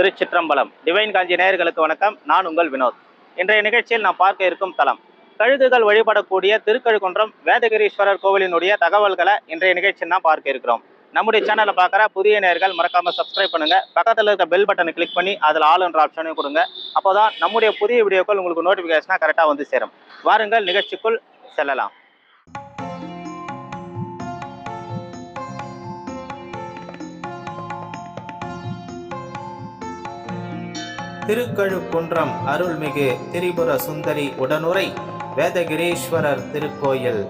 திருச்சிற்றம்பலம். Divine காஞ்சி நேயர்களுக்கு வணக்கம். நான் உங்கள் வினோத். இன்றைய நிகழ்ச்சியில் நாம் பார்க்க இருக்கும் தலம். கழுகுகள் வழிபடக்கூடிய திருக்கழுகுன்றம் வேதகிரீஸ்வரர் கோவிலினுடைய தகவல்களை இன்றைய நிகழ்ச்சியில் தான் பார்க்க இருக்கிறோம். நம்முடைய சேனலை பார்க்குற புதிய நேர்கள் மறக்காம சப்ஸ்கிரைப் பண்ணுங்க. பக்கத்தில் இருக்க பெல் பட்டனை கிளிக் பண்ணி அதில் ஆல் என்ற ஆப்ஷனையும் கொடுங்க. அப்போதான் நம்முடைய புதிய வீடியோக்கள் உங்களுக்கு நோட்டிஃபிகேஷனாக கரெக்டாக வந்து சேரும். வாருங்கள் நிகழ்ச்சிக்குள் செல்லலாம். திருக்கழுக்குன்றம் அருள்மிகு திரிபுர சுந்தரி உடனுரை வேதகிரீஸ்வரர் திருக்கோயில்.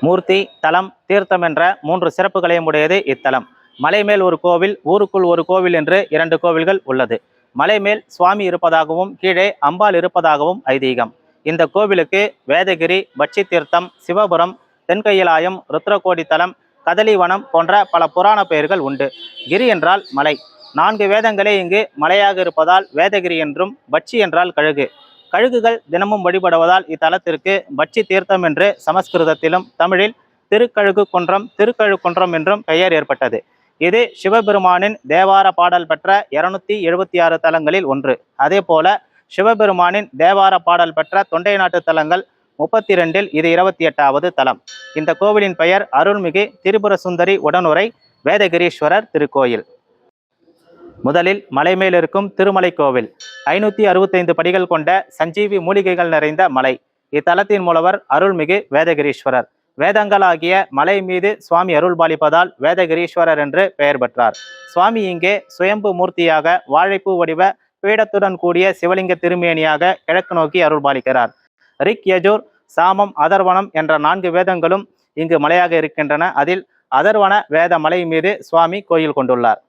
மூர்த்தி தலம் தீர்த்தம் என்ற மூன்று சிறப்புகளையும் உடையது இத்தலம். மலை மேல் ஒரு கோவில் ஊருக்குள் ஒரு கோவில் என்று இரண்டு கோவில்கள் உள்ளது. மலைமேல் சுவாமி இருப்பதாகவும் கீழே அம்பாள் இருப்பதாகவும் ஐதீகம். இந்த கோவிலுக்கு வேதகிரி பட்சி தீர்த்தம் சிவபுரம் தென்கையிலாயம் ருத்ரகோடி தலம் கதலிவனம் போன்ற பல புராண பெயர்கள் உண்டு. கிரி என்றால் மலை. நான்கு வேதங்களே இங்கு மலையாக இருப்பதால் வேதகிரி என்றும் பட்சி என்றால் கழுகு. கழுகுகள் தினமும் வழிபடுவதால் இத்தலத்திற்கு பட்சி தீர்த்தம் என்று சமஸ்கிருதத்திலும் தமிழில் திருக்கழுகு குன்றம் திருக்கழுகுன்றம் என்றும் பெயர் ஏற்பட்டது. இது சிவபெருமானின் தேவார பாடல் பெற்ற இருநூத்தி எழுபத்தி ஆறு தலங்களில் ஒன்று. அதே போல சிவபெருமானின் தேவார பாடல் பெற்ற தொண்டை நாட்டு தலங்கள் முப்பத்தி ரெண்டில் இது இருபத்தி எட்டாவது தலம். இந்த கோவிலின் பெயர் அருள்மிகு திரிபுர சுந்தரி உடனுரை வேதகிரீஸ்வரர் திருக்கோயில். முதலில் மலை மேல் இருக்கும் திருமலை கோவில் ஐநூத்தி அறுபத்தைந்து படிகள் கொண்ட சஞ்சீவி மூலிகைகள் நிறைந்த மலை. இத்தலத்தின் மூலவர் அருள்மிகு வேதகிரீஸ்வரர். வேதங்களாகிய மலை மீது சுவாமி அருள்பாலிப்பதால் வேதகிரீஸ்வரர் என்று பெயர் பெற்றார். சுவாமி இங்கே சுயம்பு மூர்த்தியாக வாழைப்பூ வடிவ பீடத்துடன் கூடிய சிவலிங்க திருமேனியாக கிழக்கு நோக்கி அருள்பாலிக்கிறார். ரிக் யஜூர் சாமம் அதர்வனம் என்ற நான்கு வேதங்களும் இங்கு மலையாக இருக்கின்றன. அதில் அதர்வன வேத மலை மீது சுவாமி கோயில் கொண்டுள்ளார்.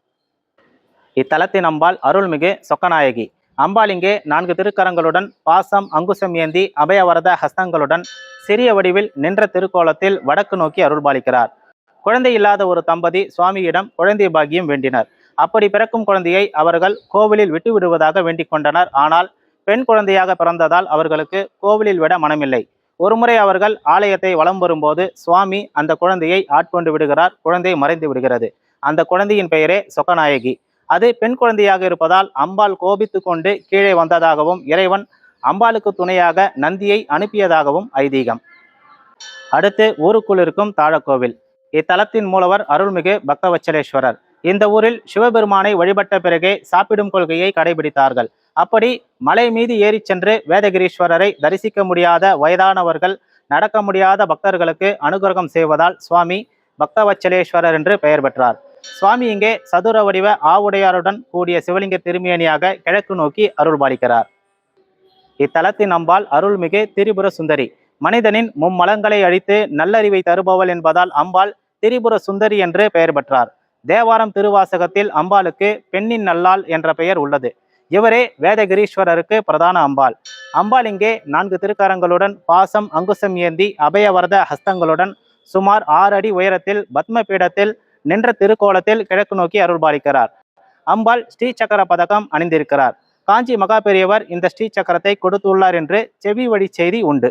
இத்தலத்தின் அம்பாள் அருள்மிகு சொக்கநாயகி. அம்பாள் இங்கே நான்கு திருக்கரங்களுடன் பாசம் அங்குசம் ஏந்தி அபயவரத ஹஸ்தங்களுடன் சிறிய வடிவில் நின்ற திருக்கோலத்தில் வடக்கு நோக்கி அருள்பாலிக்கிறார். குழந்தை இல்லாத ஒரு தம்பதி சுவாமியிடம் குழந்தை பாக்கியம் வேண்டினர். அப்படி பிறக்கும் குழந்தையை அவர்கள் கோவிலில் விட்டு விடுவதாக வேண்டிக் கொண்டனர். ஆனால் பெண் குழந்தையாக பிறந்ததால் அவர்களுக்கு கோவிலில் விட மனமில்லை. ஒருமுறை அவர்கள் ஆலயத்தை வலம் வரும்போது சுவாமி அந்த குழந்தையை ஆட்கொண்டு விடுகிறார். குழந்தை மறைந்து விடுகிறது. அந்த குழந்தையின் பெயரே சொக்கநாயகி. அது பெண் குழந்தையாக இருப்பதால் அம்பாள் கோபித்து கொண்டு கீழே வந்ததாகவும் இறைவன் அம்பாளுக்கு துணையாக நந்தியை அனுப்பியதாகவும் ஐதீகம். அடுத்து ஊருக்குள் இருக்கும் தாழக்கோவில். இத்தலத்தின் மூலவர் அருள்மிகு பக்தவச்சலேஸ்வரர். இந்த ஊரில் சிவபெருமானை வழிபட்ட பிறகே சாப்பிடும் கொள்கையை கடைபிடித்தார்கள். அப்படி மலை மீது ஏறிச் சென்று வேதகிரீஸ்வரரை தரிசிக்க முடியாத வயதானவர்கள் நடக்க முடியாத பக்தர்களுக்கு அனுகிரகம் செய்வதால் சுவாமி பக்தவச்சலேஸ்வரர் என்று பெயர் பெற்றார். சுவாமி இங்கே சதுர வடிவ ஆவுடையாருடன் கூடிய சிவலிங்க திருமேனியாக கிழக்கு நோக்கி அருள்பாலிக்கிறார். இத்தலத்தின் அம்பாள் அருள்மிகு திரிபுர சுந்தரி. மனிதனின் மும்மலங்களை அழித்து நல்லறிவை தருபவள் என்பதால் அம்பாள் திரிபுர சுந்தரி என்று பெயர் பெற்றார். தேவாரம் திருவாசகத்தில் அம்பாளுக்கு பெண்ணின் நல்லாள் என்ற பெயர் உள்ளது. இவரே வேதகிரீஸ்வரருக்கு பிரதான அம்பாள். அம்பாள் இங்கே நான்கு திருக்கரங்களுடன் பாசம் அங்குசம் ஏந்தி அபயவரத ஹஸ்தங்களுடன் சுமார் ஆறு அடி உயரத்தில் பத்ம பீடத்தில் நின்ற திருக்கோலத்தில் கிழக்கு நோக்கி அருள்பாலிக்கிறார். அம்பாள் ஸ்ரீ சக்கர பதக்கம் அணிந்திருக்கிறார். காஞ்சி மகா பெரியவர் இந்த ஸ்ரீ சக்கரத்தை கொடுத்துள்ளார் என்று செவி வழி செய்தி உண்டு.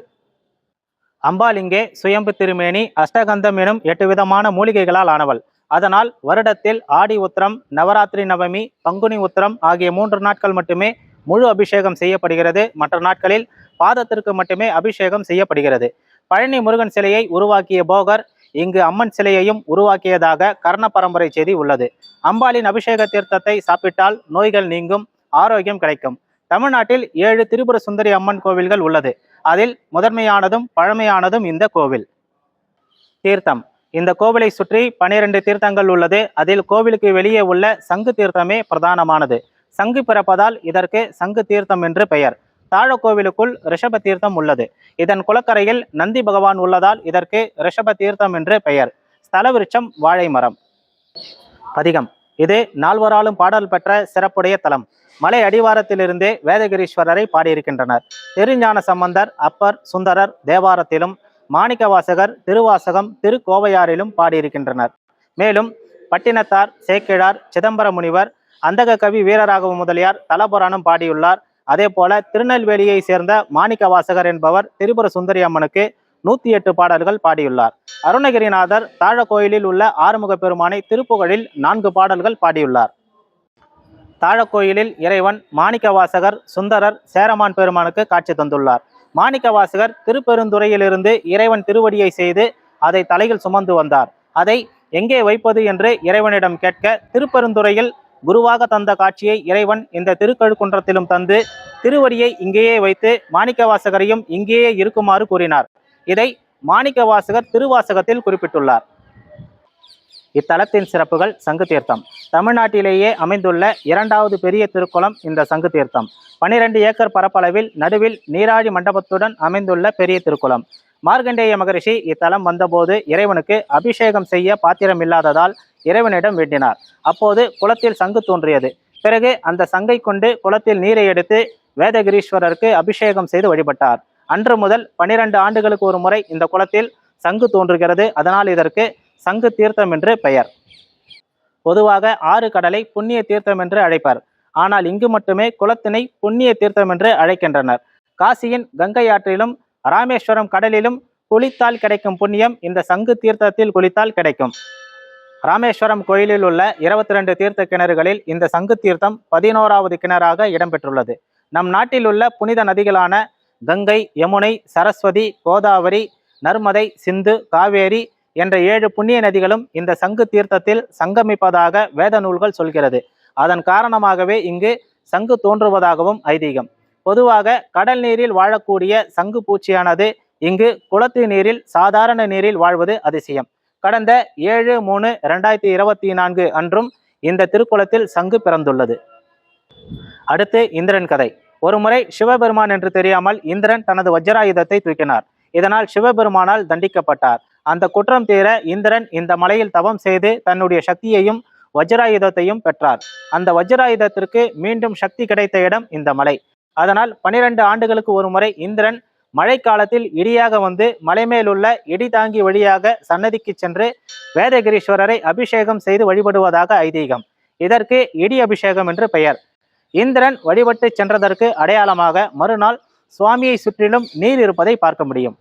அம்பாள் இங்கே சுயம்பு திருமேனி அஷ்டகந்தம் எனும் எட்டு விதமான மூலிகைகளால் ஆனவள். அதனால் வருடத்தில் ஆடி உத்திரம் நவராத்திரி நவமி பங்குனி உத்திரம் ஆகிய மூன்று நாட்கள் மட்டுமே முழு அபிஷேகம் செய்யப்படுகிறது. மற்ற நாட்களில் பாதத்திற்கு மட்டுமே அபிஷேகம் செய்யப்படுகிறது. பழனி முருகன் சிலையை உருவாக்கிய போகர் இங்கு அம்மன் சிலையையும் உருவாக்கியதாக கர்ண பரம்பரை செய்தி உள்ளது. அம்பாளின் அபிஷேக தீர்த்தத்தை சாப்பிட்டால் நோய்கள் நீங்கும் ஆரோக்கியம் கிடைக்கும். தமிழ்நாட்டில் ஏழு திரிபுர சுந்தரி அம்மன் கோவில்கள் உள்ளது. அதில் முதன்மையானதும் பழமையானதும் இந்த கோவில். தீர்த்தம். இந்த கோவிலை சுற்றி பனிரெண்டு தீர்த்தங்கள் உள்ளது. அதில் கோவிலுக்கு வெளியே உள்ள சங்கு தீர்த்தமே பிரதானமானது. சங்கு பிறப்பதால் இதற்கு சங்கு தீர்த்தம் என்று பெயர். தாழ கோவிலுக்குள் ரிஷப தீர்த்தம் உள்ளது. இதன் குளக்கரையில் நந்தி பகவான் உள்ளதால் இதற்கு ரிஷப தீர்த்தம் என்று பெயர். ஸ்தல விருட்சம் வாழை மரம். பதிகம். இது நால்வராலும் பாடல் பெற்ற சிறப்புடைய தலம். மலை அடிவாரத்திலிருந்தே வேதகிரீஸ்வரரை பாடியிருக்கின்றனர். திருஞான சம்பந்தர் அப்பர் சுந்தரர் தேவாரத்திலும் மாணிக்கவாசகர் திருவாசகம் திருக்கோவையாரிலும் பாடியிருக்கின்றனர். மேலும் பட்டினத்தார் சேக்கிழார் சிதம்பர முனிவர் அந்தக கவி வீரராகவ முதலியார் தலபுராணம் பாடியுள்ளார். அதே போல திருநெல்வேலியை சேர்ந்த மாணிக்க வாசகர் என்பவர் திரிபுர சுந்தரி அம்மனுக்கு நூத்தி எட்டு பாடல்கள் பாடியுள்ளார். அருணகிரிநாதர் தாழக்கோயிலில் உள்ள ஆறுமுக பெருமானை திருப்புகழில் நான்கு பாடல்கள் பாடியுள்ளார். தாழக்கோயிலில் இறைவன் மாணிக்கவாசகர் சுந்தரர் சேரமான் பெருமானுக்கு காட்சி தந்துள்ளார். மாணிக்கவாசகர் திருப்பெருந்துறையிலிருந்து இறைவன் திருவடியை செய்து அதை தலையில் சுமந்து வந்தார். அதை எங்கே வைப்பது என்று இறைவனிடம் கேட்க திருப்பெருந்துறையில் குருவாக தந்த காட்சியை இறைவன் இந்த திருக்கழுக்குன்றத்திலும் தந்து திருவடியை இங்கேயே வைத்து மாணிக்கவாசகரையும் இங்கேயே இருக்குமாறு கூறினார். இதை மாணிக்கவாசகர் திருவாசகத்தில் குறிப்பிட்டுள்ளார். இத்தலத்தின் சிறப்புகள் சங்கு தீர்த்தம். தமிழ்நாட்டிலேயே அமைந்துள்ள இரண்டாவது பெரிய திருக்குளம் இந்த சங்கு தீர்த்தம். பனிரெண்டு ஏக்கர் பரப்பளவில் நடுவில் நீராழி மண்டபத்துடன் அமைந்துள்ள பெரிய திருக்குளம் மார்க்கண்டேய மகரிஷி இத்தலம் வந்தபோது இறைவனுக்கு அபிஷேகம் செய்ய பாத்திரம் இல்லாததால் இறைவனிடம் வேண்டினார். அப்போது குளத்தில் சங்கு தோன்றியது. பிறகு அந்த சங்கை கொண்டு குளத்தில் நீரை எடுத்து வேதகிரீஸ்வரருக்கு அபிஷேகம் செய்து வழிபட்டார். அன்று முதல் பனிரெண்டு ஆண்டுகளுக்கு ஒரு முறை இந்த குளத்தில் சங்கு தோன்றுகிறது. அதனால் இதற்கு சங்கு தீர்த்தம் என்று பெயர். பொதுவாக ஆறு கடலை புண்ணிய தீர்த்தம் என்று அழைப்பர். ஆனால் இங்கு மட்டுமே குளத்தினை புண்ணிய தீர்த்தம் என்று அழைக்கின்றனர். காசியின் கங்கை ஆற்றிலும் ராமேஸ்வரம் கடலிலும் குளித்தால் கிடைக்கும் புண்ணியம் இந்த சங்கு தீர்த்தத்தில் குளித்தால் கிடைக்கும். ராமேஸ்வரம் கோயிலில் உள்ள இருபத்தி ரெண்டு தீர்த்த கிணறுகளில் இந்த சங்கு தீர்த்தம் பதினோராவது கிணறாக இடம்பெற்றுள்ளது. நம் நாட்டில் உள்ள புனித நதிகளான கங்கை யமுனை சரஸ்வதி கோதாவரி நர்மதை சிந்து காவேரி என்ற ஏழு புண்ணிய நதிகளும் இந்த சங்கு தீர்த்தத்தில் சங்கமிப்பதாக வேத நூல்கள் சொல்கிறது. அதன் காரணமாகவே இங்கு சங்கு தோன்றுவதாகவும் ஐதீகம். பொதுவாக கடல் நீரில் வாழக்கூடிய சங்கு பூச்சியானது இங்கு குளத்து நீரில் சாதாரண நீரில் வாழ்வது அதிசயம். கடந்த ஏழு மூணு ரெண்டாயிரத்தி இருபத்தி நான்கு அன்றும் இந்த திருக்குளத்தில் சங்கு பிறந்துள்ளது. அடுத்து இந்திரன் கதை. ஒருமுறை சிவபெருமான் என்று தெரியாமல் இந்திரன் தனது வஜ்ராயுதத்தை தூக்கினார். இதனால் சிவபெருமானால் தண்டிக்கப்பட்டார். அந்த குற்றம் தீர இந்திரன் இந்த மலையில் தவம் செய்து தன்னுடைய சக்தியையும் வஜ்ராயுதத்தையும் பெற்றார். அந்த வஜ்ராயுதத்திற்கு மீண்டும் சக்தி கிடைத்த இடம் இந்த மலை. அதனால் பனிரெண்டு ஆண்டுகளுக்கு ஒரு முறை இந்திரன் மழைக்காலத்தில் இடியாக வந்து மலைமேலுள்ள இடி தாங்கி வழியாக சன்னதிக்கு சென்று வேதகிரீஸ்வரரை அபிஷேகம் செய்து வழிபடுவதாக ஐதீகம். இதற்கு இடி அபிஷேகம் என்று பெயர். இந்திரன் வழிபட்டு சென்றதற்கு அடையாளமாக மறுநாள் சுவாமியை சுற்றிலும் நீர் இருப்பதை பார்க்க முடியும்.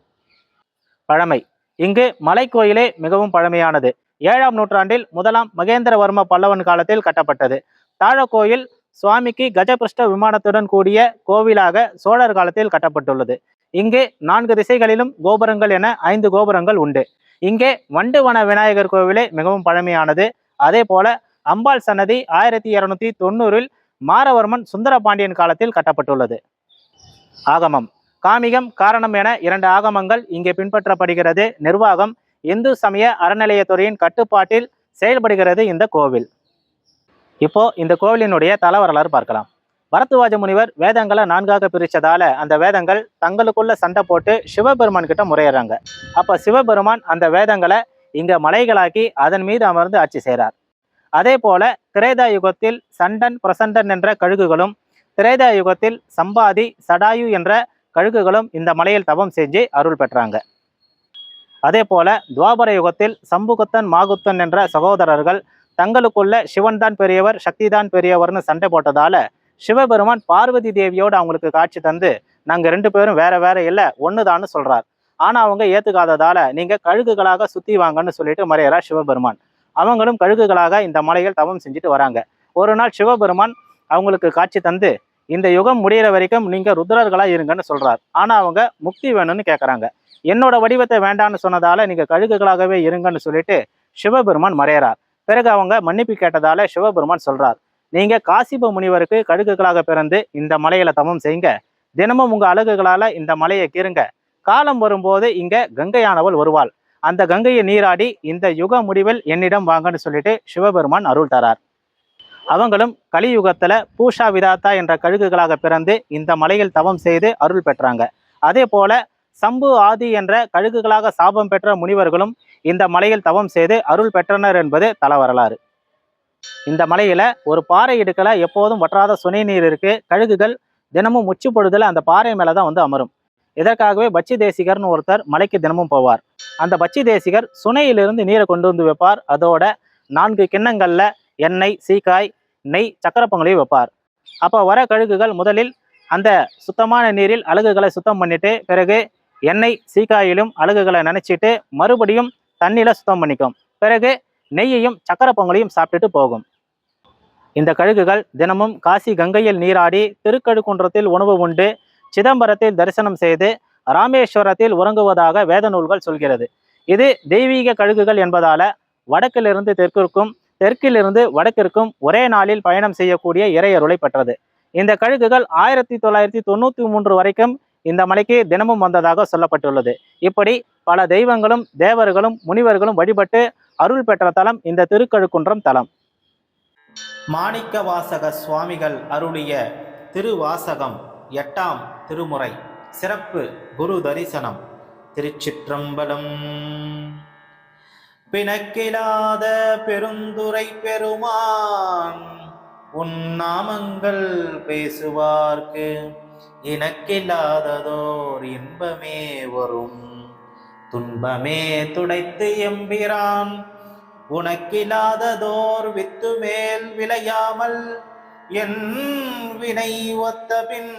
பழமை. இங்கு மலைக்கோயிலே மிகவும் பழமையானது. ஏழாம் நூற்றாண்டில் முதலாம் மகேந்திரவர்ம பல்லவன் காலத்தில் கட்டப்பட்டது. தாழக்கோயில் சுவாமிக்கு கஜபிருஷ்ட விமானத்துடன் கூடிய கோவிலாக சோழர் காலத்தில் கட்டப்பட்டுள்ளது. இங்கு நான்கு திசைகளிலும் கோபுரங்கள் என ஐந்து கோபுரங்கள் உண்டு. இங்கே வண்டுவன விநாயகர் கோவிலே மிகவும் பழமையானது. அதே போல அம்பாள் சன்னதி ஆயிரத்தி இருநூத்தி தொண்ணூறில் மாரவர்மன் சுந்தரபாண்டியன் காலத்தில் கட்டப்பட்டுள்ளது. ஆகமம். காமிகம் காரணம் என இரண்டு ஆகமங்கள் இங்கே பின்பற்றப்படுகிறது. நிர்வாகம் இந்து சமய அறநிலையத்துறையின் கட்டுப்பாட்டில் செயல்படுகிறது இந்த கோவில். இப்போ இந்த கோவிலினுடைய தல வரலாறு பார்க்கலாம். பரத்வாஜ முனிவர் வேதங்களை நான்காக பிரிச்சதால அந்த வேதங்கள் தங்களுக்குள்ள சண்டை போட்டு சிவபெருமான் கிட்ட முறையிடுறாங்க. அப்போ சிவபெருமான் அந்த வேதங்களை இங்க மலைகளாக்கி அதன் மீது அமர்ந்து ஆட்சி செய்கிறார் அதே போல திரேதா யுகத்தில் சண்டன் பிரசண்டன் என்ற கழுகுகளும் திரேதா யுகத்தில் சம்பாதி சடாயு என்ற கழுகுகளும் இந்த மலையில் தவம் செஞ்சு அருள் பெற்றாங்க. அதே போல துவாபர யுகத்தில் சம்புகுத்தன் மாகுத்தன் என்ற சகோதரர்கள் தங்களுக்குள்ள சிவன் தான் பெரியவர் சக்தி தான் பெரியவர்னு சண்டை போட்டதால சிவபெருமான் பார்வதி தேவியோடு அவங்களுக்கு காட்சி தந்து நாங்க ரெண்டு பேரும் வேற வேற இல்லை ஒண்ணுதான்னு சொல்றார். ஆனா அவங்க ஏத்துக்காததால நீங்க கழுகுகளாக சுத்தி வாங்கன்னு சொல்லிட்டு மறையிறார் சிவபெருமான். அவங்களும் கழுகுகளாக இந்த மலையில் தவம் செஞ்சுட்டு வராங்க. ஒரு நாள் சிவபெருமான் அவங்களுக்கு காட்சி தந்து இந்த யுகம் முடியிற வரைக்கும் நீங்க ருத்ரர்களா இருங்கன்னு சொல்றார். ஆனா அவங்க முக்தி வேணும்னு கேட்குறாங்க என்னோட வடிவத்தை வேண்டான்னு சொன்னதால நீங்க கழுகுகளாகவே இருங்கன்னு சொல்லிட்டு சிவபெருமான் மறையறார். பிறகு அவங்க மன்னிப்பு கேட்டதால சிவபெருமான் சொல்றார். நீங்க காசிப முனிவருக்கு கழுகுகளாக பிறந்து இந்த மலையில தவம் செய்யுங்க. தினமும் உங்க அழகுகளால இந்த மலையை கீறுங்க. காலம் வரும்போது இங்க கங்கையானவள் வருவாள். அந்த கங்கையை நீராடி இந்த யுக முடிவில் என்னிடம் வாங்கன்னு சொல்லிட்டு சிவபெருமான் அருள் தரார். அவங்களும் கலியுகத்துல பூஷா விதாத்தா என்ற கழுகுகளாக பிறந்து இந்த மலையில் தவம் செய்து அருள் பெற்றாங்க. அதே போல சம்பு ஆதி என்ற கழுகுகளாக சாபம் பெற்ற முனிவர்களும் இந்த மலையில் தவம் செய்து அருள் பெற்றனர் என்பது தல வரலாறு இந்த மலையில ஒரு பாறை இடுக்கல எப்போதும் வற்றாத சுனை நீர் இருக்கு கழுகுகள் தினமும் முச்சு பொழுதுல அந்த பாறை மேலதான் வந்து அமரும். இதற்காகவே பச்சி தேசிகர்னு ஒருத்தர் மலைக்கு தினமும் போவார். அந்த பச்சி தேசிகர் சுனையிலிருந்து நீரை கொண்டு வந்து வைப்பார். அதோட நான்கு கிண்ணங்கள்ல எண்ணெய் சீக்காய் நெய் சக்கரை வைப்பார். அப்போ வர கழுகுகள் முதலில் அந்த சுத்தமான நீரில் அழுகுகளை சுத்தம் பண்ணிட்டு பிறகு எண்ணெய் சீக்காயிலும் அழுகுகளை நினைச்சிட்டு மறுபடியும் தண்ணியில் சுத்தம் பண்ணிக்கும். பிறகு நெய்யையும் சக்கரை பொங்கலையும் சாப்பிட்டுட்டு போகும். இந்த கழுகுகள் தினமும் காசி கங்கையில் நீராடி திருக்கழுக்குன்றத்தில் உணவு உண்டு. சிதம்பரத்தில் தரிசனம் செய்து ராமேஸ்வரத்தில் உறங்குவதாக வேத நூல்கள் சொல்கிறது. இது தெய்வீக கழுகுகள் என்பதால வடக்கிலிருந்து தெற்கிற்கும் தெற்கிலிருந்து வடக்கிற்கும் ஒரே நாளில் பயணம் செய்யக்கூடிய இறையருளை பெற்றது. இந்த கழுகுகள் ஆயிரத்தி தொள்ளாயிரத்தி தொண்ணூத்தி மூன்று வரைக்கும் இந்த மலைக்கு தினமும் வந்ததாக சொல்லப்பட்டுள்ளது. இப்படி பல தெய்வங்களும் தேவர்களும் முனிவர்களும் வழிபட்டு அருள் பெற்ற தலம் இந்த திருக்கழுக்குன்றம் தலம். மாணிக்க வாசக சுவாமிகள் அருளிய திருவாசகம் எட்டாம் திருமுறை சிறப்பு குரு தரிசனம் திருச்சிற்றம்பலம். பிணக்கிலாத பெருந்துரை பெருமான் உன் நாமங்கள் பேசுவார்க்கு. இனக்கில்லாததோர் இன்பமே வரும். துன்பமே துடைத்து எம்பிரான். உனக்கில்லாததோர் வித்து மேல் விளையாமல் என் வினை ஒத்த பின்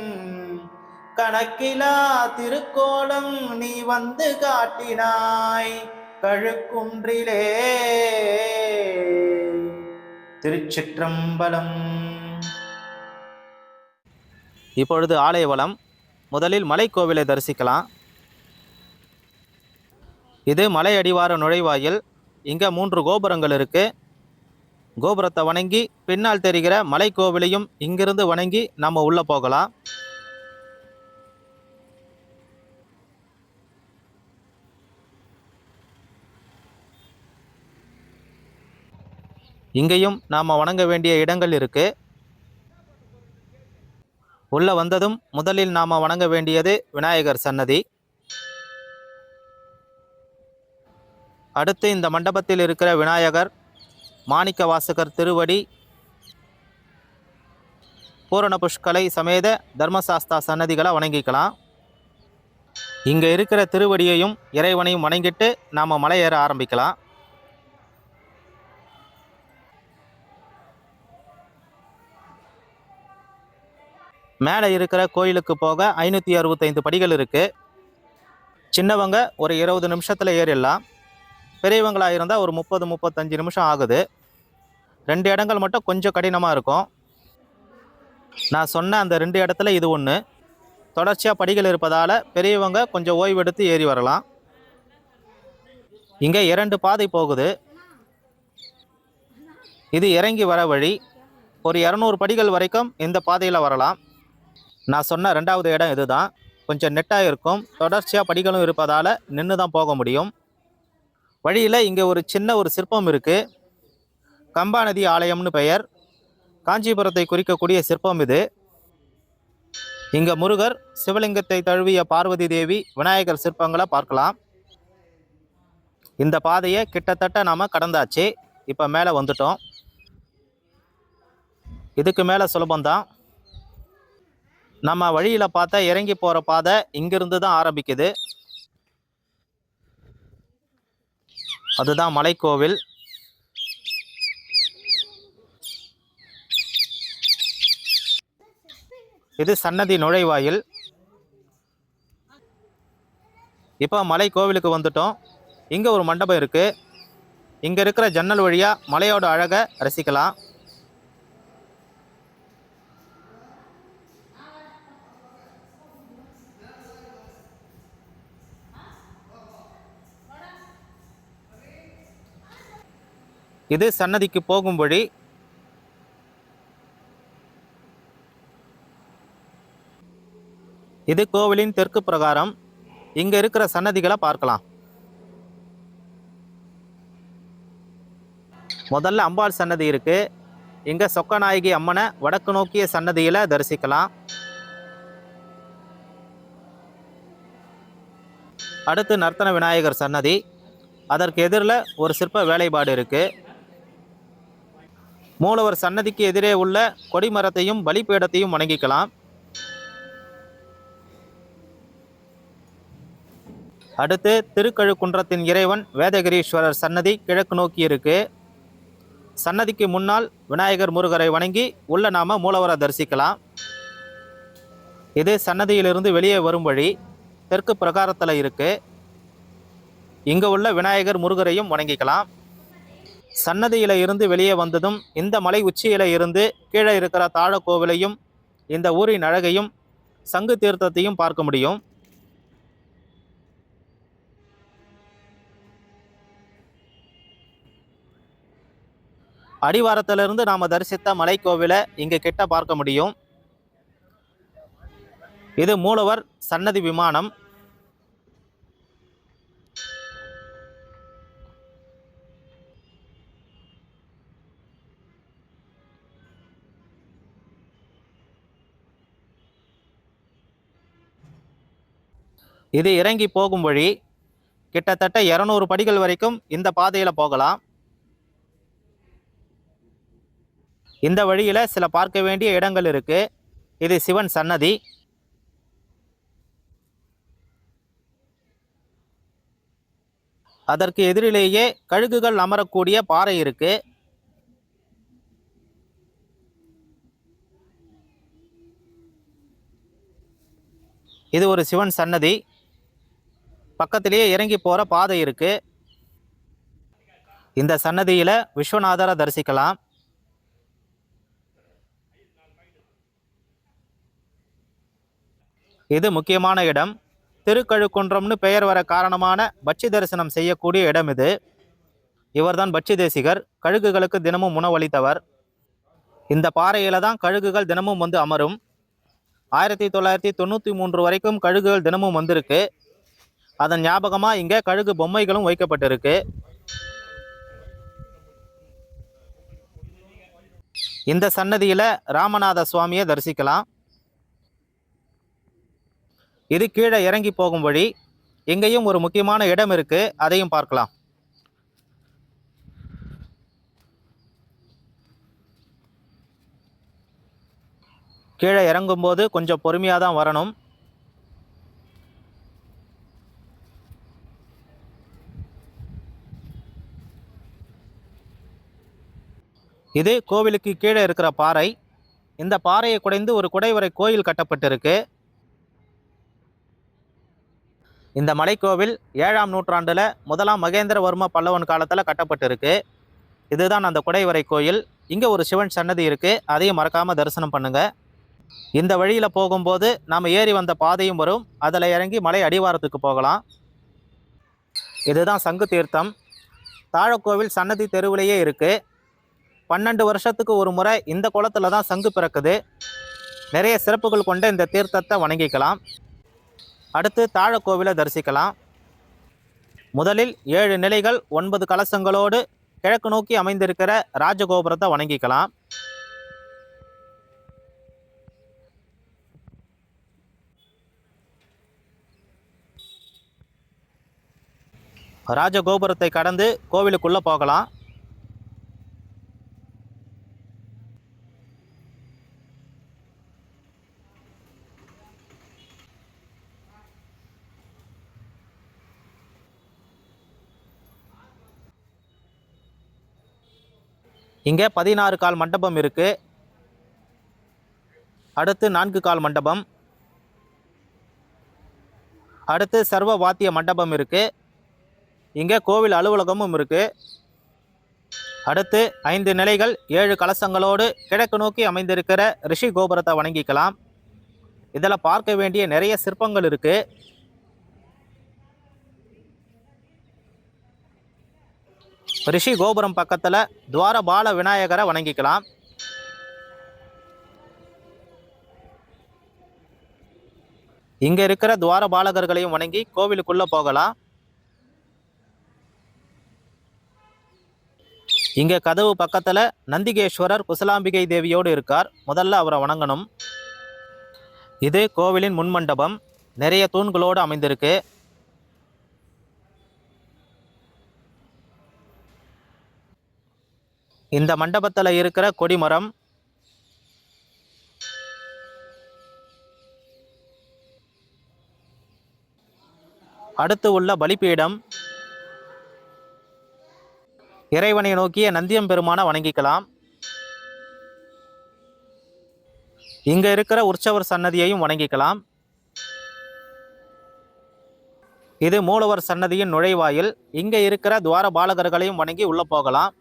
கணக்கிலா திருக்கோலம் நீ வந்து காட்டினாய் கழுக்குன்றிலே. திருச்சிற்றம்பலம் இப்பொழுது ஆலய வளம் முதலில் மலைக்கோவிலை தரிசிக்கலாம். இது மலை அடிவார நுழைவாயில். இங்கே மூன்று கோபுரங்கள் இருக்குது கோபுரத்தை வணங்கி பின்னால் தெரிகிற மலைக்கோவிலையும் இங்கிருந்து வணங்கி நம்ம உள்ளே போகலாம். இங்கேயும் நாம் வணங்க வேண்டிய இடங்கள் இருக்குது உள்ள வந்ததும் முதலில் நாம் வணங்க வேண்டியது விநாயகர் சன்னதி. அடுத்து இந்த மண்டபத்தில் இருக்கிற விநாயகர் மாணிக்க வாசகர் திருவடி பூரண புஷ்கலை சமேத தர்மசாஸ்தா சன்னதிகளை வணங்கிக்கலாம். இங்கே இருக்கிற திருவடியையும் இறைவனையும் வணங்கிட்டு நாம் மலை ஏற ஆரம்பிக்கலாம். மேலே இருக்கிற கோயிலுக்கு போக ஐநூற்றி அறுபத்தைந்து படிகள் இருக்குது சின்னவங்க ஒரு இருபது நிமிஷத்தில் ஏறிடலாம். பெரியவங்களாக இருந்தால் ஒரு முப்பது முப்பத்தஞ்சு நிமிஷம் ஆகுது. ரெண்டு இடங்கள் மட்டும் கொஞ்சம் கடினமாக இருக்கும். நான் சொன்ன அந்த ரெண்டு இடத்துல இது ஒன்று தொடர்ச்சியாக படிகள் இருப்பதால் பெரியவங்க கொஞ்சம் ஓய்வெடுத்து ஏறி வரலாம். இங்கே இரண்டு பாதை போகுது. இது இறங்கி வர வழி. ஒரு இரநூறு படிகள் வரைக்கும் இந்த பாதையில் வரலாம். நான் சொன்ன ரெண்டாவது இடம் இதுதான். கொஞ்சம் நெட்டாக இருக்கும். தொடர்ச்சியாக படிகளும் இருப்பதால் நின்று தான் போக முடியும். வழியில் இங்கே ஒரு சின்ன ஒரு சிற்பம் இருக்குது கம்பாநதி ஆலயம்னு பெயர். காஞ்சிபுரத்தை குறிக்கக்கூடிய சிற்பம் இது. இங்கே முருகர் சிவலிங்கத்தை தழுவிய பார்வதி தேவி விநாயகர் சிற்பங்களை பார்க்கலாம். இந்த பாதையை கிட்டத்தட்ட நாம் கடந்தாச்சு. இப்போ மேலே வந்துட்டோம். இதுக்கு மேலே சுலபந்தான் நம்ம வழியில் பார்த்தா இறங்கி போகிற பாதை இங்கிருந்து தான் ஆரம்பிக்குது. அதுதான் மலைக்கோவில். இது சன்னதி நுழைவாயில். இப்போ மலை கோவிலுக்கு வந்துட்டோம். இங்கே ஒரு மண்டபம் இருக்குது இங்கே இருக்கிற ஜன்னல் வழியாக மலையோட அழகை ரசிக்கலாம். இது சன்னதிக்கு போகும் வழி. இது கோவிலின் தெற்கு பிரகாரம். இங்கே இருக்கிற சன்னதிகளை பார்க்கலாம். முதல்ல அம்பாள் சன்னதி இருக்கு. இங்கே சொக்கநாயகி அம்மனை வடக்கு நோக்கிய சன்னதியில் தரிசிக்கலாம். அடுத்து நர்த்தன விநாயகர் சன்னதி. அதற்கு எதிரில் ஒரு சிற்ப வேலைப்பாடு இருக்கு. மூலவர் சன்னதிக்கு எதிரே உள்ள கொடிமரத்தையும் பலிபீடத்தையும் வணங்கிக்கலாம். அடுத்து திருக்கழுக்குன்றத்தின் இறைவன் வேதகிரீஸ்வரர் சன்னதி கிழக்கு நோக்கி இருக்கு. சன்னதிக்கு முன்னால் விநாயகர் முருகரை வணங்கி உள்ள நாம மூலவரை தரிசிக்கலாம். இது சன்னதியிலிருந்து வெளியே வரும் வழி தெற்கு பிரகாரத்தில் இருக்கு. இங்கே உள்ள விநாயகர் முருகரையும் வணங்கிக்கலாம். சன்னதியில இருந்து வெளியே வந்ததும் இந்த மலை உச்சியில இருந்து கீழே இருக்கிற தாழக்கோவிலையும் இந்த ஊரின் அழகையும் சங்கு தீர்த்தத்தையும் பார்க்க முடியும். அடிவாரத்திலிருந்து நாம தரிசித்த மலைக்கோவிலை இங்கே கிட்ட பார்க்க முடியும். இது மூலவர் சன்னதி விமானம். இது இறங்கி போகும் வழி கிட்டத்தட்ட இரநூறு படிகள் வரைக்கும் இந்த பாதையில் போகலாம். இந்த வழியில் சில பார்க்க வேண்டிய இடங்கள் இருக்கு. இது சிவன் சன்னதி. அதற்கு எதிரிலேயே கழுகுகள் அமரக்கூடிய பாறை இருக்கு. இது ஒரு சிவன் சன்னதி. பக்கத்திலேயே இறங்கி போகிற பாதை இருக்குது இந்த சன்னதியில் விஸ்வநாதரை தரிசிக்கலாம். இது முக்கியமான இடம். திருக்கழுக்குன்றம்னு பெயர் வர காரணமான பட்சி தரிசனம் செய்யக்கூடிய இடம் இது. இவர்தான் பட்சி தேசிகர். கழுகுகளுக்கு தினமும் உணவளித்தவர். இந்த பாறையில் தான் கழுகுகள் தினமும் வந்து அமரும். ஆயிரத்தி தொள்ளாயிரத்தி தொண்ணூற்றி மூன்று வரைக்கும் கழுகுகள் தினமும் வந்திருக்கு. அதன் ஞாபகமாக இங்கே கழுகு பொம்மைகளும் வைக்கப்பட்டிருக்கு. இந்த சன்னதியில் ராமநாத சுவாமியை தரிசிக்கலாம். இது கீழே இறங்கி போகும் வழி. இங்கேயும் ஒரு முக்கியமான இடம் இருக்கு. அதையும் பார்க்கலாம். கீழே இறங்கும்போது கொஞ்சம் பொறுமையாக தான் வரணும். இது கோவிலுக்கு கீழே இருக்கிற பாறை. இந்த பாறையை குடைந்து ஒரு குடைவரை கோயில் கட்டப்பட்டிருக்கு. இந்த மலைக்கோவில் ஏழாம் நூற்றாண்டில் முதலாம் மகேந்திரவர்ம பல்லவன் காலத்தில் கட்டப்பட்டிருக்கு. இதுதான் அந்த குடைவரை கோயில். இங்கே ஒரு சிவன் சன்னதி இருக்குது அதையும் மறக்காமல் தரிசனம் பண்ணுங்கள் இந்த வழியில் போகும்போது நாம் ஏறி வந்த பாதையும் வரும். அதில் இறங்கி மலை அடிவாரத்துக்கு போகலாம். இதுதான் சங்கு தீர்த்தம். தாழக்கோவில் சன்னதி தெருவிலேயே இருக்குது பன்னெண்டு வருஷத்துக்கு ஒரு முறை இந்த குளத்துல தான் சங்கு பிறக்குது. நிறைய சிறப்புகள் கொண்ட இந்த தீர்த்தத்தை வணங்கிக்கலாம். அடுத்து தாழக்கோவிலை தரிசிக்கலாம். முதலில் ஏழு நிலைகள் ஒன்பது கலசங்களோடு கிழக்கு நோக்கி அமைந்திருக்கிற ராஜகோபுரத்தை வணங்கிக்கலாம். ராஜகோபுரத்தை கடந்து கோவிலுக்குள்ளே போகலாம். இங்கே பதினாறு கால் மண்டபம் இருக்குது அடுத்து நான்கு கால் மண்டபம். அடுத்து சர்வ வாத்திய மண்டபம் இருக்குது இங்கே கோவில் அலுவலகமும் இருக்குது அடுத்து ஐந்து நிலைகள் ஏழு கலசங்களோடு கிழக்கு நோக்கி அமைந்திருக்கிற ரிஷி கோபுரத்தை வணங்கிக்கலாம். இதில் பார்க்க வேண்டிய நிறைய சிற்பங்கள் இருக்குது ரிஷி கோபுரம் பக்கத்தில் துவாரபால விநாயகரை வணங்கிக்கலாம். இங்கே இருக்கிற துவாரபாலகர்களையும் வணங்கி கோவிலுக்குள்ளே போகலாம். இங்கே கதவு பக்கத்தில் நந்திகேஸ்வரர் குசலாம்பிகை தேவியோடு இருக்கார். முதல்ல அவரை வணங்கணும். இது கோவிலின் முன்மண்டபம். நிறைய தூண்களோடு அமைந்திருக்கு. இந்த மண்டபத்தில் இருக்கிற கொடிமரம். அடுத்து உள்ள பலிப்பீடம் இறைவனை நோக்கிய நந்தியம் பெருமான வணங்கிக்கலாம். இங்க இருக்கிற உற்சவர் சன்னதியையும் வணங்கிக்கலாம். இது மூலவர் சன்னதியின் நுழைவாயில். இங்க இருக்கிற துவார பாலகர்களையும் வணங்கி உள்ள போகலாம்.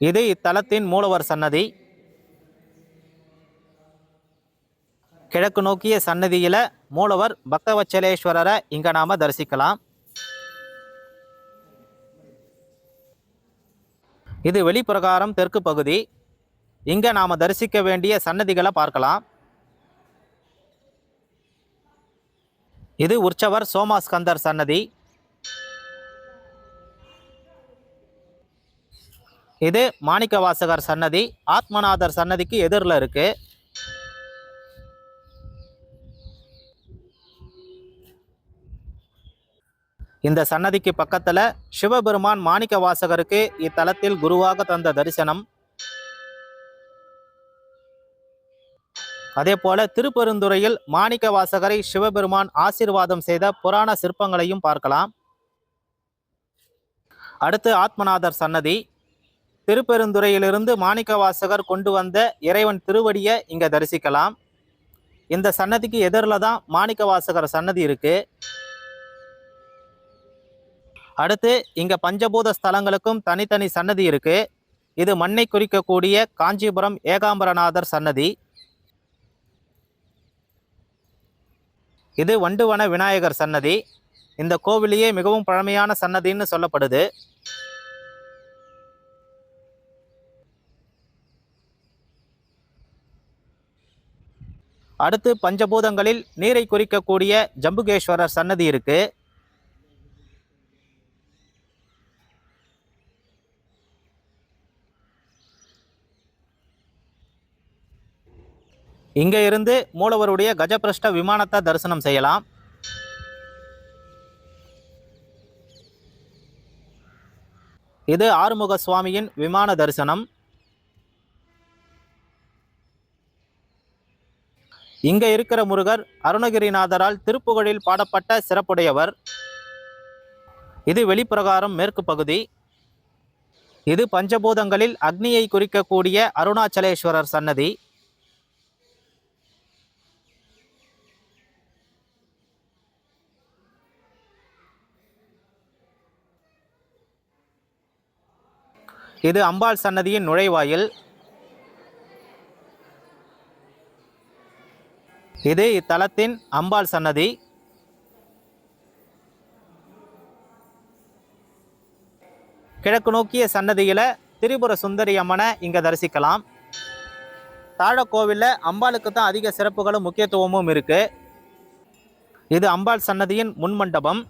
இது இத்தலத்தின் மூலவர் சன்னதி. கிழக்கு நோக்கிய சன்னதியில் மூலவர் பக்தவச்சலேஸ்வரரை இங்கே நாம் தரிசிக்கலாம். இது வெளிப்பிரகாரம் தெற்கு பகுதி. இங்கே நாம் தரிசிக்க வேண்டிய சன்னதிகளை பார்க்கலாம். இது உற்சவர் சோமாஸ்கந்தர் சன்னதி. இது மாணிக்கவாசகர் சன்னதி ஆத்மநாதர் சன்னதிக்கு எதிரில் இருக்கு. இந்த சன்னதிக்கு பக்கத்தில் சிவபெருமான் மாணிக்க வாசகருக்கு இத்தலத்தில் குருவாக தந்த தரிசனம். அதே போல திருப்பெருந்துறையில் மாணிக்க வாசகரை சிவபெருமான் ஆசீர்வாதம் செய்த புராண சிற்பங்களையும் பார்க்கலாம். அடுத்து ஆத்மநாதர் சன்னதி திருப்பெருந்துறையிலிருந்து மாணிக்கவாசகர் கொண்டு வந்த இறைவன் திருவடியை இங்கே தரிசிக்கலாம். இந்த சன்னதிக்கு எதிரில் தான் மாணிக்கவாசகர் சன்னதி இருக்கு. அடுத்து இங்கே பஞ்சபூத ஸ்தலங்களுக்கும் தனித்தனி சன்னதி இருக்கு. இது மண்ணை குறிக்கக்கூடிய காஞ்சிபுரம் ஏகாம்பரநாதர் சன்னதி. இது வண்டுவன விநாயகர் சன்னதி. இந்த கோவிலையே மிகவும் பழமையான சன்னதின்னு சொல்லப்படுது. அடுத்து பஞ்சபூதங்களில் நீரை குறிக்கக்கூடிய ஜம்புகேஸ்வரர் சன்னதி இருக்கு. இங்க இருந்து மூலவருடைய கஜபிரஷ்ட விமானத்தை தரிசனம் செய்யலாம். இது ஆறுமுக சுவாமியின் விமான தரிசனம். இங்க இருக்கிற முருகர் அருணகிரிநாதரால் திருப்புகழில் பாடப்பட்ட சிறப்புடையவர். இது வெளிப்பிரகாரம் மேற்கு பகுதி. இது பஞ்சபூதங்களில் அக்னியை குறிக்கக்கூடிய அருணாச்சலேஸ்வரர் சன்னதி. இது அம்பாள் சன்னதியின் நுழைவாயில். இது இத்தலத்தின் அம்பாள் சன்னதி. கிழக்கு நோக்கிய சன்னதியில் திரிபுர சுந்தரி அம்மனை இங்கே தரிசிக்கலாம். தாழக்கோவிலில் அம்பாளுக்கு தான் அதிக சிறப்புகளும் முக்கியத்துவமும் இருக்குது இது அம்பாள் சன்னதியின் முன்மண்டபம்.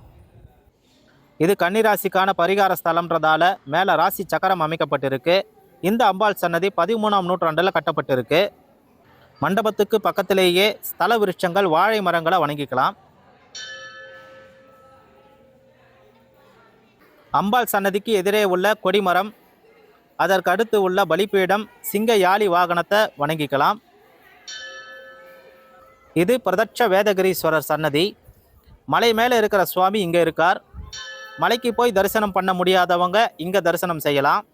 இது கன்னிராசிக்கான பரிகார ஸ்தலம்ன்றதால மேலே ராசி சக்கரம் அமைக்கப்பட்டிருக்கு. இந்த அம்பாள் சன்னதி பதிமூணாம் நூற்றாண்டில் கட்டப்பட்டிருக்கு. மண்டபத்துக்கு பக்கத்திலேயே ஸ்தல விருட்சங்கள் வாழை மரங்களை வணங்கிக்கலாம். அம்பாள் சன்னதிக்கு எதிரே உள்ள கொடிமரம் அதற்கு அடுத்து உள்ள பலிப்பீடம் சிங்க யாளி வாகனத்தை வணங்கிக்கலாம். இது பிரதட்ச வேதகிரீஸ்வரர் சன்னதி. மலை மேலே இருக்கிற சுவாமி இங்கே இருக்கார். மலைக்கு போய் தரிசனம் பண்ண முடியாதவங்க இங்கே தரிசனம் செய்யலாம்.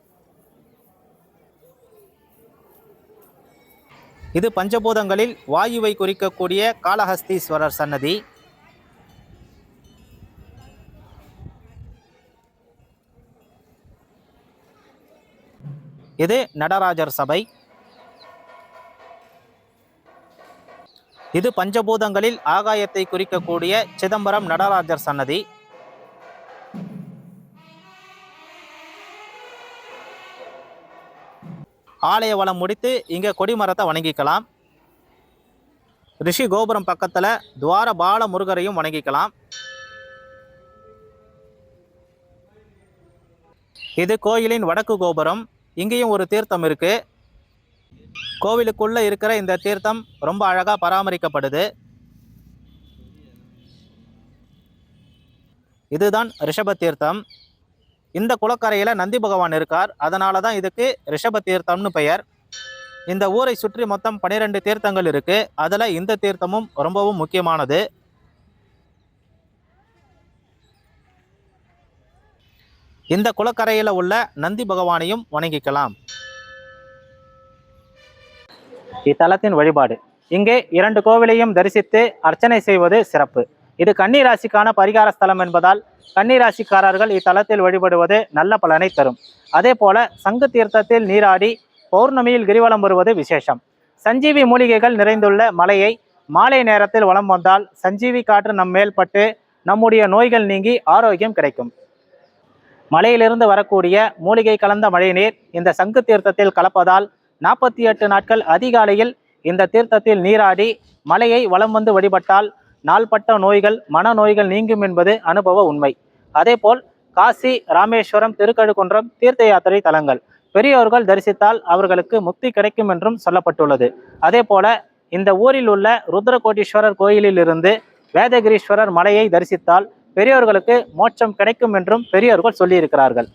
இது பஞ்சபூதங்களில் வாயுவை குறிக்கக்கூடிய காளஹஸ்தீஸ்வரர் சன்னதி. இது நடராஜர் சபை. இது பஞ்சபூதங்களில் ஆகாயத்தை குறிக்கக்கூடிய சிதம்பரம் நடராஜர் சன்னதி. ஆலய வளம் முடித்து இங்கே கொடிமரத்தை வணங்கிக்கலாம். ரிஷி கோபுரம் பக்கத்தில் துவார பால முருகரையும் வணங்கிக்கலாம். இது கோயிலின் வடக்கு கோபுரம். இங்கேயும் ஒரு தீர்த்தம் இருக்குது கோவிலுக்குள்ளே இருக்கிற இந்த தீர்த்தம் ரொம்ப அழகாக பராமரிக்கப்படுது. இதுதான் ரிஷப தீர்த்தம். இந்த குளக்கரையில் நந்தி பகவான் இருக்கார். அதனால தான் இதுக்கு ரிஷப தீர்த்தம்னு பெயர். இந்த ஊரை சுற்றி மொத்தம் பன்னிரெண்டு தீர்த்தங்கள் இருக்குது அதில் இந்த தீர்த்தமும் ரொம்பவும் முக்கியமானது. இந்த குளக்கரையில் உள்ள நந்தி பகவானையும் வணங்கிக்கலாம். இத்தலத்தின் வழிபாடு. இங்கே இரண்டு கோவிலையும் தரிசித்து அர்ச்சனை செய்வது சிறப்பு. இது கன்னிராசிக்கான பரிகார ஸ்தலம் என்பதால் கன்னிராசிக்காரர்கள் இத்தலத்தில் வழிபடுவது நல்ல பலனை தரும். அதே போல சங்கு தீர்த்தத்தில் நீராடி பௌர்ணமியில் கிரிவலம் வருவது விசேஷம். சஞ்சீவி மூலிகைகள் நிறைந்துள்ள மலையை மாலை நேரத்தில் வலம் வந்தால் சஞ்சீவி காற்று நம் மேல் பட்டு நம்முடைய நோய்கள் நீங்கி ஆரோக்கியம் கிடைக்கும். மலையிலிருந்து வரக்கூடிய மூலிகை கலந்த மழைநீர் இந்த சங்கு தீர்த்தத்தில் கலப்பதால் நாற்பத்தி எட்டு நாட்கள் அதிகாலையில் இந்த தீர்த்தத்தில் நீராடி மலையை வலம் வந்து வழிபட்டால் நாள்பட்ட நோய்கள் மனநோய்கள் நீங்கும் என்பது அனுபவ உண்மை. அதேபோல் காசி ராமேஸ்வரம் திருக்கழுக்குன்றம் தீர்த்த யாத்திரை தலங்கள். பெரியோர்கள் தரிசித்தால் அவர்களுக்கு முக்தி கிடைக்கும் என்றும் சொல்லப்பட்டுள்ளது. அதே போல இந்த ஊரில் உள்ள ருத்ரகோட்டீஸ்வரர் கோயிலில் இருந்து வேதகிரீஸ்வரர் மலையை தரிசித்தால் பெரியோர்களுக்கு மோட்சம் கிடைக்கும் என்றும் பெரியோர்கள் சொல்லியிருக்கிறார்கள்.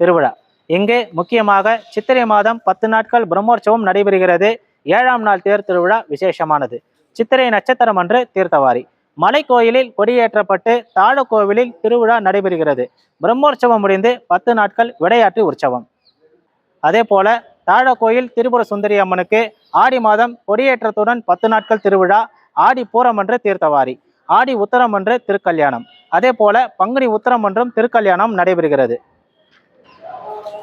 திருவிழா. இங்கே முக்கியமாக சித்திரை மாதம் பத்து நாட்கள் பிரம்மோற்சவம் நடைபெறுகிறது. ஏழாம் நாள் தேர் திருவிழா விசேஷமானது. சித்திரை நட்சத்திரம் அன்று தீர்த்தவாரி. மலை கோயிலில் கொடியேற்றப்பட்டு தாழ கோவிலில் திருவிழா நடைபெறுகிறது. பிரம்மோற்சவம் முடிந்து பத்து நாட்கள் விடையாட்டு உற்சவம். அதே போல தாழ கோயில் திரிபுர சுந்தரி அம்மனுக்கு ஆடி மாதம் கொடியேற்றத்துடன் பத்து நாட்கள் திருவிழா ஆடி பூரம் அன்று தீர்த்தவாரி ஆடி உத்தரம் அன்று திருக்கல்யாணம். அதே போல பங்குனி உத்தரம் என்றும் திருக்கல்யாணம் நடைபெறுகிறது.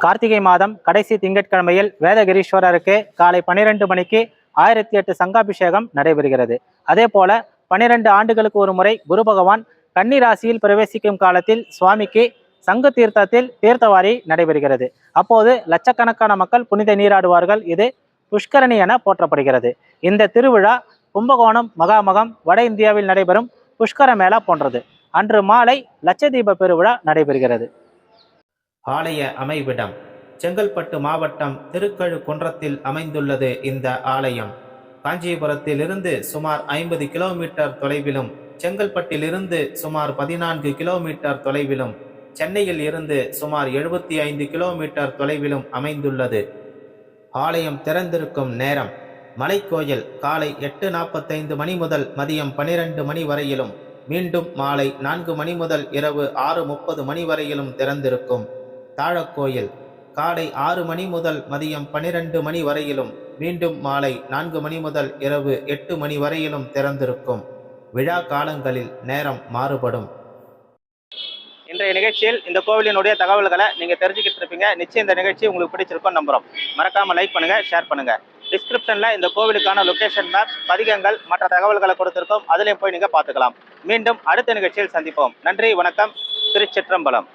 கார்த்திகை மாதம் கடைசி திங்கட்கிழமையில் வேதகிரீஸ்வரருக்கு காலை பன்னிரெண்டு மணிக்கு ஆயிரத்தி எட்டு சங்காபிஷேகம் நடைபெறுகிறது. அதே போல பனிரெண்டு ஆண்டுகளுக்கு ஒரு முறை குரு பகவான் கன்னி ராசியில் பிரவேசிக்கும் காலத்தில் சுவாமிக்கு சங்கு தீர்த்தத்தில் தீர்த்தவாரி நடைபெறுகிறது. அப்போது லட்சக்கணக்கான மக்கள் புனித நீராடுவார்கள். இது புஷ்கரணி என போற்றப்படுகிறது. இந்த திருவிழா கும்பகோணம் மகாமகம் வட இந்தியாவில் நடைபெறும் புஷ்கர மேளா போன்றது. அன்று மாலை லட்சதீப பெருவிழா நடைபெறுகிறது. ஆலய அமைவிடம் செங்கல்பட்டு மாவட்டம் திருக்கழுக்குன்றத்தில் அமைந்துள்ளது இந்த ஆலயம். காஞ்சிபுரத்திலிருந்து சுமார் ஐம்பது கிலோமீட்டர் தொலைவிலும் செங்கல்பட்டிலிருந்து சுமார் பதினான்கு கிலோமீட்டர் தொலைவிலும் சென்னையில் இருந்து சுமார் எழுபத்தி ஐந்து கிலோமீட்டர் தொலைவிலும் அமைந்துள்ளது. ஆலயம் திறந்திருக்கும் நேரம் மலைக்கோயில் காலை எட்டு நாற்பத்தைந்து மணி முதல் மதியம் பனிரெண்டு மணி வரையிலும் மீண்டும் மாலை நான்கு மணி முதல் இரவு ஆறு முப்பது மணி வரையிலும் திறந்திருக்கும். தாழக்கோயில் காலை ஆறு மணி முதல் மதியம் பனிரெண்டு மணி வரையிலும் மீண்டும் மாலை நான்கு மணி முதல் இரவு எட்டு மணி வரையிலும் திறந்திருக்கும். விழா காலங்களில் நேரம் மாறுபடும். இன்றைய நிகழ்ச்சியில் இந்த கோவிலினுடைய தகவல்களை நீங்கள் தெரிஞ்சுக்கிட்டு இருப்பீங்க. நிச்சயம் இந்த நிகழ்ச்சி உங்களுக்கு பிடிச்சிருக்கும் நம்புகிறோம் மறக்காம லைக் பண்ணுங்க ஷேர் பண்ணுங்க. டிஸ்கிரிப்ஷன்ல இந்த கோவிலுக்கான லொக்கேஷன் மேப் பதிகங்கள் மற்ற தகவல்களை கொடுத்திருக்கோம். அதிலையும் போய் நீங்கள் பார்த்துக்கலாம். மீண்டும் அடுத்த நிகழ்ச்சியில் சந்திப்போம். நன்றி வணக்கம். திருச்சிற்றம்பலம்.